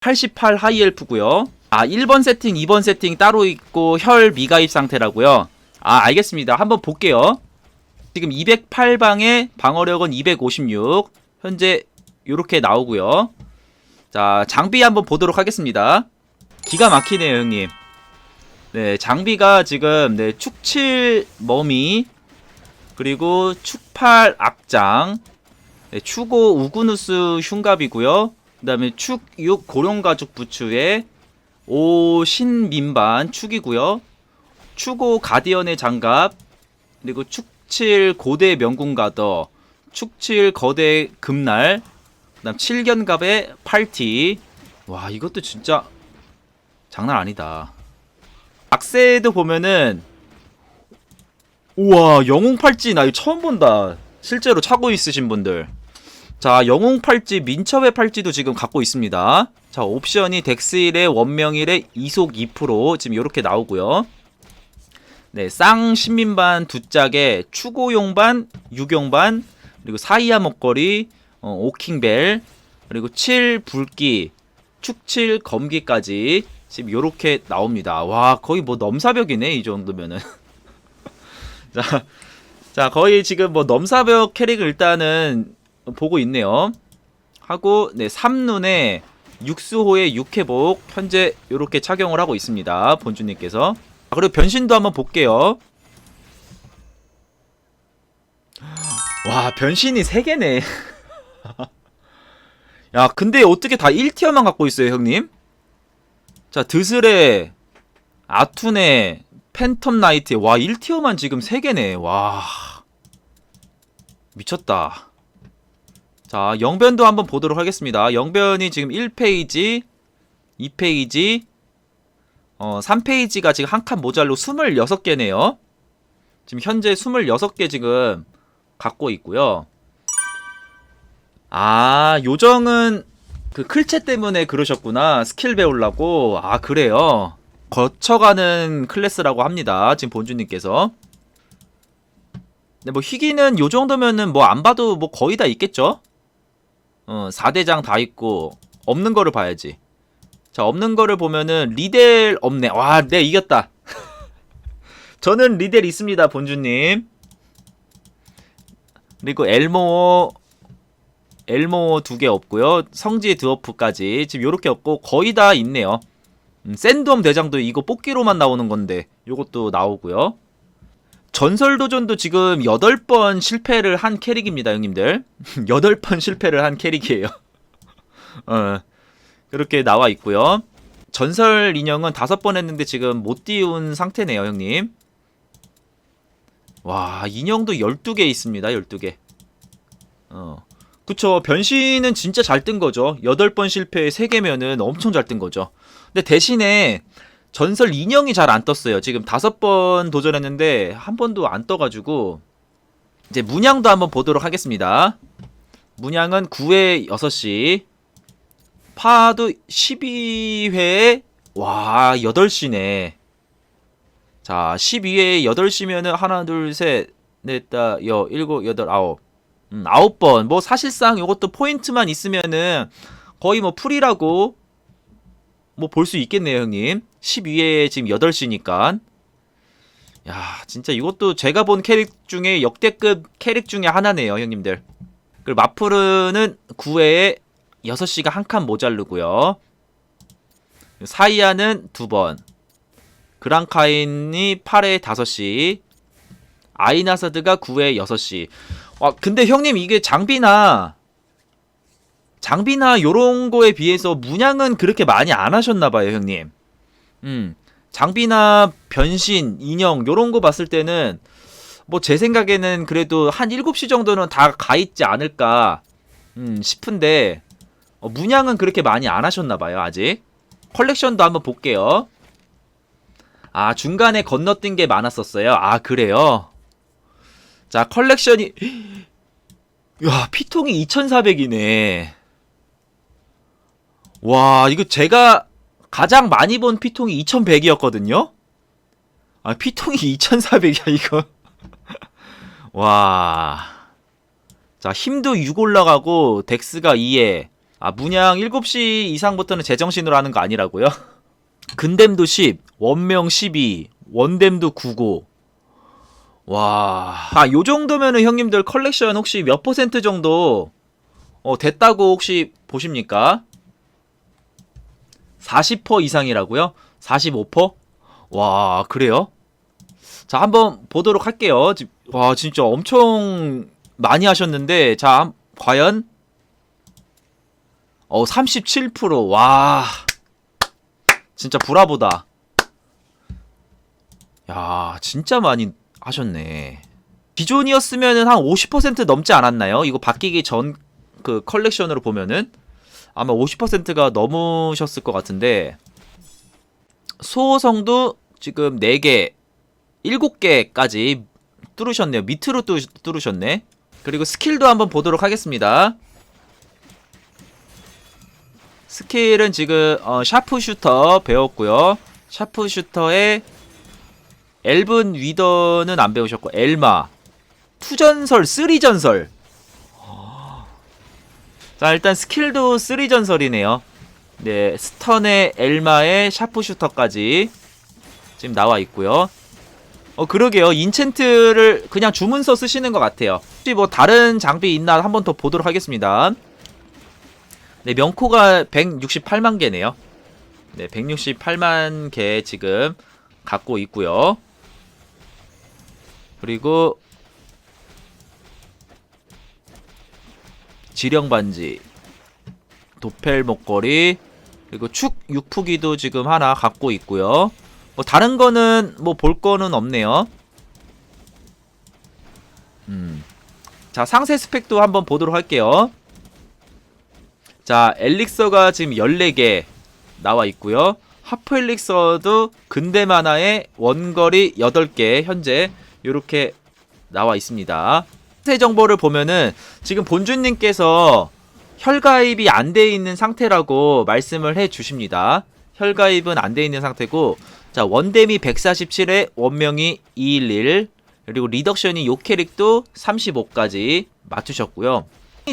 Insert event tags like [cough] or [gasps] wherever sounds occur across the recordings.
88 하이엘프고요. 아, 1번 세팅, 2번 세팅 따로 있고 혈 미가입 상태라고요. 아, 알겠습니다. 한번 볼게요. 지금 208방에 방어력은 256. 현재 요렇게 나오고요. 자, 장비 한번 보도록 하겠습니다. 기가 막히네요, 형님. 네, 장비가 지금 네, 축7 머미 그리고 축8 악장 네, 추고 우구누스 흉갑이고요. 그다음에 축6 고령가죽 부츠에 오 신민반 축이고요. 추고 가디언의 장갑 그리고 축7 고대 명궁가더 축7 거대 금날 그다음 7견갑의 팔티 와 이것도 진짜 장난 아니다. 악세도 보면은 우와 영웅 팔찌 나 이거 처음 본다. 실제로 차고 있으신 분들. 자 영웅 팔찌 민첩의 팔찌도 지금 갖고 있습니다. 자 옵션이 덱스 1에 원명 1에 이속 2% 지금 이렇게 나오고요. 네, 쌍 신민반 두 짝에 추고용반, 유경반, 그리고 사이아 목걸이, 어, 오킹벨, 그리고 7 불기, 축7 검기까지 지금 요렇게 나옵니다. 와, 거의 뭐 넘사벽이네, 이 정도면은. [laughs] 자, 자, 거의 지금 뭐 넘사벽 캐릭을 일단은 보고 있네요. 하고, 네, 3눈에 육수호의 육회복 현재 요렇게 착용을 하고 있습니다. 본주님께서. 아, 그리고 변신도 한번 볼게요. 와, 변신이 3개네. [laughs] 야, 근데 어떻게 다 1티어만 갖고 있어요, 형님? 자, 드슬의 아툰의 팬텀 나이트. 와, 1티어만 지금 3개네. 와. 미쳤다. 자, 영변도 한번 보도록 하겠습니다. 영변이 지금 1페이지, 2페이지, 어, 3페이지가 지금 한 칸 모자로 26개네요. 지금 현재 26개 지금 갖고 있고요. 아, 요정은 그 클체 때문에 그러셨구나. 스킬 배우려고. 아, 그래요. 거쳐가는 클래스라고 합니다. 지금 본주님께서. 근데 뭐 희귀는 요 정도면은 뭐 안 봐도 뭐 거의 다 있겠죠? 어, 4대장 다 있고 없는 거를 봐야지. 자, 없는 거를 보면은 리델 없네. 와, 네, 이겼다. [laughs] 저는 리델 있습니다, 본주님. 그리고 엘모 엘모 두개 없고요. 성지 드워프까지 지금 요렇게 없고 거의 다 있네요. 음, 샌드엄 대장도 이거 뽑기로만 나오는 건데 요것도 나오고요. 전설 도전도 지금 8번 실패를 한 캐릭입니다, 형님들. [laughs] 8번 실패를 한 캐릭이에요. [laughs] 어. 이렇게 나와 있고요. 전설 인형은 다섯 번 했는데 지금 못 띄운 상태네요, 형님. 와, 인형도 12개 있습니다. 12개. 어. 그쵸. 변신은 진짜 잘 뜬 거죠. 8번 실패에 3개면은 엄청 잘 뜬 거죠. 근데 대신에 전설 인형이 잘 안 떴어요. 지금 다섯 번 도전했는데 한 번도 안 떠가지고 이제 문양도 한번 보도록 하겠습니다. 문양은 9회 6시 파도 12회에 와 8시네 자 12회에 8시면은 하나 둘셋넷다 여 일곱 여덟 아홉 음, 아홉 번뭐 사실상 이것도 포인트만 있으면은 거의 뭐 풀이라고 뭐 볼 수 있겠네요 형님 12회에 지금 8시니까 야 진짜 이것도 제가 본 캐릭 중에 역대급 캐릭 중에 하나네요 형님들 그리고 마프르는 9회에 6시가 한 칸 모자르고요. 사이아는 두 번. 그랑카인이 8회 5시. 아이나사드가 9회 6시. 와, 근데 형님 이게 장비나 장비나 요런 거에 비해서 문양은 그렇게 많이 안 하셨나 봐요, 형님. 음. 장비나 변신, 인형 요런 거 봤을 때는 뭐 제 생각에는 그래도 한 7시 정도는 다 가 있지 않을까 음, 싶은데 어, 문양은 그렇게 많이 안 하셨나 봐요, 아직. 컬렉션도 한번 볼게요. 아, 중간에 건너뛴 게 많았었어요. 아, 그래요. 자, 컬렉션이 [gasps] 야, 피통이 2400이네. 와, 이거 제가 가장 많이 본 피통이 2100이었거든요. 아, 피통이 [laughs] 2400이야, 이거. [laughs] 와. 자, 힘도 6 올라가고 덱스가 2에 아, 문양 7시 이상부터는 제정신으로 하는 거 아니라고요? [laughs] 근댐도 10, 원명 12, 원댐도 9고. 와. 아, 요 정도면은 형님들 컬렉션 혹시 몇 퍼센트 정도 어, 됐다고 혹시 보십니까? 40% 이상이라고요? 45%? 와, 그래요? 자, 한번 보도록 할게요. 지- 와, 진짜 엄청 많이 하셨는데, 자, 과연? 어, 37%. 와. 진짜 브라보다. 야, 진짜 많이 하셨네. 기존이었으면은 한 50% 넘지 않았나요? 이거 바뀌기 전 그 컬렉션으로 보면은 아마 50%가 넘으셨을 것 같은데 소호성도 지금 4개, 7개까지 뚫으셨네요. 밑으로 뚫, 뚫으셨네. 그리고 스킬도 한번 보도록 하겠습니다. 스킬은 지금 어, 샤프슈터 배웠고요. 샤프슈터에 엘븐 위더는 안 배우셨고 엘마 투전설, 쓰리전설 자 일단 스킬도 쓰리전설이네요. 네 스턴의 엘마의 샤프슈터까지 지금 나와 있고요. 어 그러게요. 인챈트를 그냥 주문서 쓰시는 것 같아요. 혹시 뭐 다른 장비 있나 한 번 더 보도록 하겠습니다. 네 명코가 168만 개네요. 네 168만 개 지금 갖고 있고요. 그리고 지령 반지, 도펠 목걸이, 그리고 축 육푸기도 지금 하나 갖고 있고요. 뭐 다른 거는 뭐 볼 거는 없네요. 음. 자, 상세 스펙도 한번 보도록 할게요. 자, 엘릭서가 지금 14개 나와 있고요. 하프 엘릭서도 근대 만화의 원거리 8개 현재 이렇게 나와 있습니다. 상세 정보를 보면은 지금 본주님께서 혈가입이 안 돼 있는 상태라고 말씀을 해 주십니다. 혈가입은 안 돼 있는 상태고 자 원댐이 147에 원명이 211 그리고 리덕션이 요 캐릭도 35까지 맞추셨고요.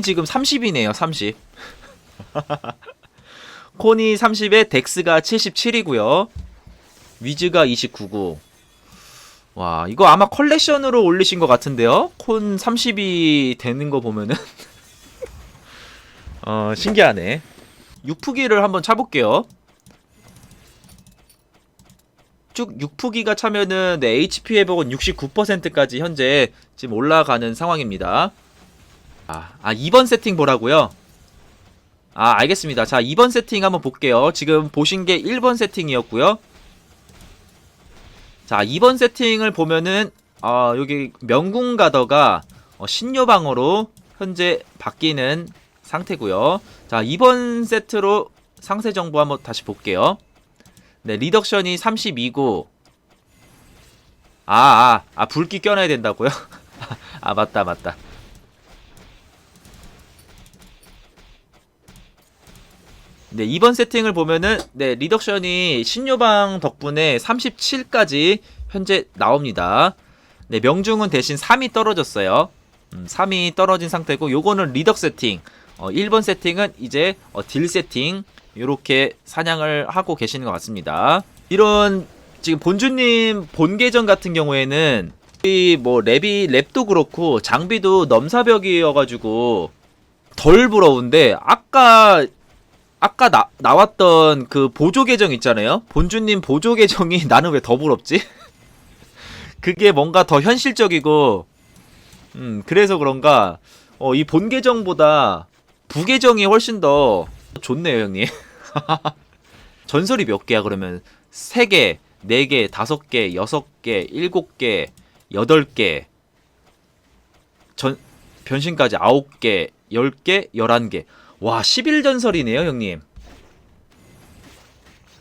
지금 30이네요. 30. [laughs] 콘이 30에 덱스가 77이고요. 위즈가 29고 와 이거 아마 컬렉션으로 올리신 것 같은데요? 콘 30이 되는 거 보면은. [laughs] 어 신기하네. 육푸기를 한번 차볼게요. 쭉 육푸기가 차면은 네, HP 회복은 69%까지 현재 지금 올라가는 상황입니다. 아, 아 2번 세팅 보라고요? 아 알겠습니다. 자 2번 세팅 한번 볼게요. 지금 보신 게 1번 세팅이었고요 자, 2번 세팅을 보면은 어, 여기 명궁 가더가 어, 신요방으로 현재 바뀌는 상태고요. 자, 2번 세트로 상세 정보 한번 다시 볼게요. 네, 리덕션이 32고 아, 아, 아 불기 껴놔야 된다고요? [laughs] 아, 맞다, 맞다. 네, 이번 세팅을 보면은 네, 리덕션이 신요방 덕분에 37까지 현재 나옵니다. 네, 명중은 대신 3이 떨어졌어요. 음, 3이 떨어진 상태고 요거는 리덕 세팅. 어, 1번 세팅은 이제 어, 딜 세팅 요렇게 사냥을 하고 계시는 것 같습니다. 이런 지금 본주님 본 계정 같은 경우에는 이뭐 랩이 랩도 그렇고 장비도 넘사벽이어가지고 덜 부러운데 아까 아까 나, 나왔던 그 보조 계정 있잖아요. 본주님 보조 계정이 [laughs] 나는 왜더 부럽지? [laughs] 그게 뭔가 더 현실적이고, 음, 그래서 그런가, 어, 이 본 계정보다 부 계정이 훨씬 더 좋네요, 형님. [laughs] 전설이 몇 개야, 그러면? 3개, 4개, 5개, 6개, 7개, 8개, 전, 변신까지 9개, 10개, 11개. 와, 11전설이네요, 형님.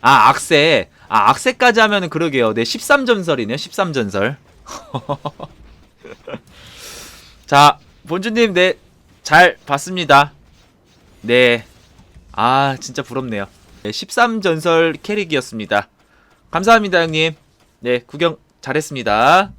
아, 악세. 아, 악세까지 하면은 그러게요. 네, 13전설이네요. 13전설. [laughs] 자, 본주님, 네, 잘 봤습니다. 네. 아, 진짜 부럽네요. 네, 13전설 캐릭이었습니다. 감사합니다, 형님. 네, 구경 잘했습니다.